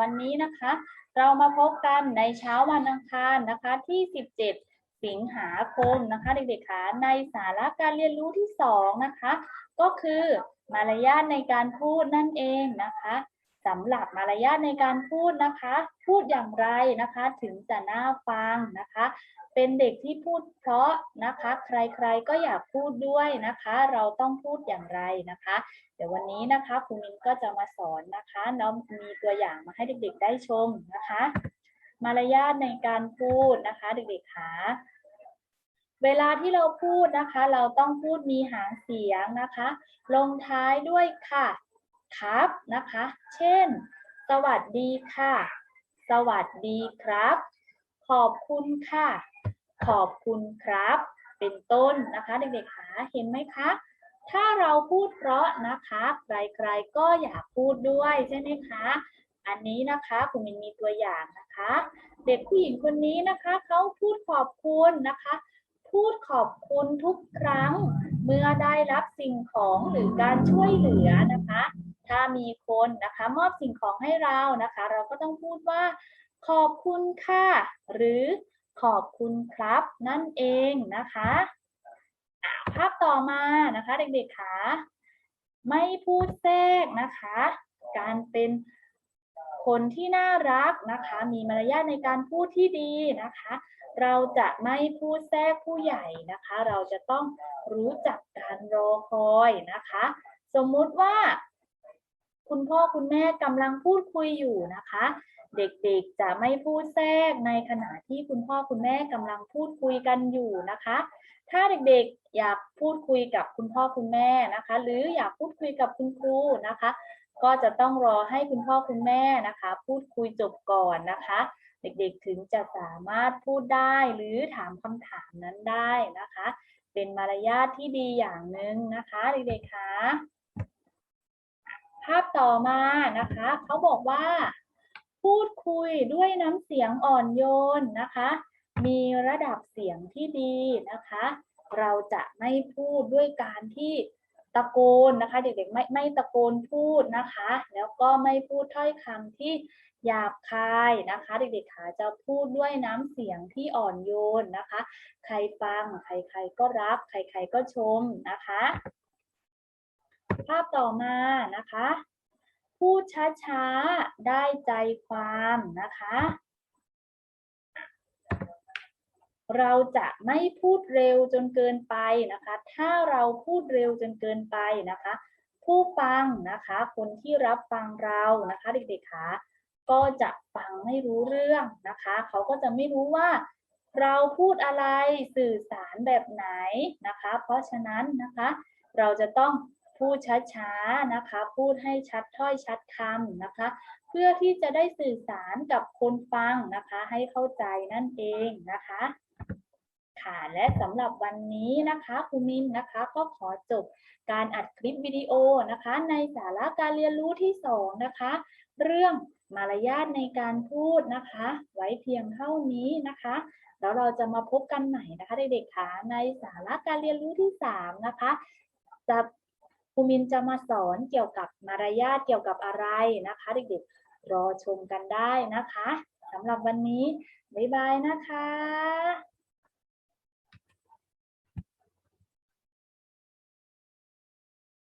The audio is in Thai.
วันนี้นะคะ เรามาพบกันในเช้าวันอังคารนะคะที่ 17 สิงหาคมนะคะ เด็กๆคะในสาระการเรียนรู้ที่ 2 นะคะ ก็คือมารยาทในการพูดนั่นเองนะคะ สำหรับมารยาทในการพูดนะคะ พูดอย่างไรนะคะ ถึงจะน่าฟังนะคะ เป็นเด็กที่พูดเพราะนะคะ ใครๆก็อยากพูดด้วยนะคะ เราต้องพูดอย่างไรนะคะ เดี๋ยววันนี้นะคะครูมินก็จะมาสอนนะคะแล้วมีตัวอย่างมาให้เด็กๆได้ชมนะคะ มารยาทในการพูดนะคะ เด็กๆคะเวลาที่เราพูดนะคะ เราต้องพูดมีหางเสียงนะคะ ลงท้ายด้วยค่ะ ครับนะคะ เช่น สวัสดีค่ะ สวัสดีครับ ขอบคุณค่ะ ขอบคุณครับ เป็นต้นนะคะเด็กๆคะเห็นไหมคะ ถ้าเราพูดเพราะนะคะ ใครๆก็อยากพูดด้วยใช่ไหมคะ อันนี้นะคะคุณมินมีตัวอย่างนะคะ เด็กผู้หญิงคนนี้นะคะเขาพูดขอบคุณนะคะพูดขอบคุณทุกครั้ง เมื่อได้รับสิ่งของหรือการช่วยเหลือนะคะ ถ้ามีคนนะคะมอบสิ่งของให้เรานะคะ เราก็ต้องพูดว่า ขอบคุณค่ะ หรือขอบคุณครับ นั่นเองนะคะภาพต่อมานะคะ เด็กๆคะไม่พูดแทรกนะคะ การเป็นคนที่น่ารักนะคะ มีมารยาทในการพูดที่ดีนะคะ เราจะไม่พูดแทรกผู้ใหญ่นะคะ เราจะต้องรู้จักการรอคอยนะคะ สมมุติว่า คุณพ่อคุณแม่กำลังพูดคุยอยู่นะคะ เด็กๆจะไม่พูดแทรกในขณะที่คุณพ่อคุณแม่กำลังพูดคุยกันอยู่นะคะ ถ้าเด็กๆอยากพูดคุยกับคุณพ่อคุณแม่นะคะ หรืออยากพูดคุยกับคุณครูนะคะ ก็จะต้องรอให้คุณพ่อคุณแม่นะคะ พูดคุยจบก่อนนะคะ เด็กๆถึงจะสามารถพูดได้หรือถามคำถามนั้นได้นะคะ เป็นมารยาทที่ดีอย่างหนึ่งนะคะเด็กๆคะ ภาพต่อมานะคะเขาบอกว่า พูดคุยด้วยน้ำเสียงอ่อนโยนนะคะ มีระดับเสียงที่ดีนะคะ เราจะไม่พูดด้วยการที่ตะโกนนะคะ เด็กๆไม่ไม่ตะโกนพูดนะคะ แล้วก็ไม่พูดถ้อยคำที่หยาบคายนะคะ เด็กๆขาจะพูดด้วยน้ำเสียงที่อ่อนโยนนะคะ ใครฟังใครๆก็รักใครๆก็ชมนะคะ ภาพต่อมานะคะ พูดช้าๆ ได้ใจความนะคะ เราจะไม่พูดเร็วจนเกินไปนะคะ ถ้าเราพูดเร็วจนเกินไปนะคะ ผู้ฟังนะคะ คนที่รับฟังเรานะคะเด็กๆคะก็จะฟังไม่รู้เรื่องนะคะ เขาก็จะไม่รู้ว่าเราพูดอะไรสื่อสารแบบไหนนะคะ เพราะฉะนั้นนะคะ เราจะต้อง พูดช้าๆนะคะ พูดให้ชัดถ้อยชัดคำนะคะ เพื่อที่จะได้สื่อสารกับคนฟังนะคะ ให้เข้าใจนั่นเองนะคะค่ะและสำหรับวันนี้นะคะครูมินนะคะก็ขอจบการอัดคลิปวิดีโอนะคะ ในสาระการเรียนรู้ที่สองนะคะ เรื่องมารยาทในการพูดนะคะ ไว้เพียงเท่านี้นะคะ แล้วเราจะมาพบกันใหม่นะคะเด็กๆค่ะในสาระการเรียนรู้ที่สามนะคะจะ ครูมินจะมาสอนเกี่ยวกับมารยาทเกี่ยวกับอะไรนะคะ เด็กๆ รอชมกันได้นะคะสำหรับวันนี้ บ๊ายบายนะคะ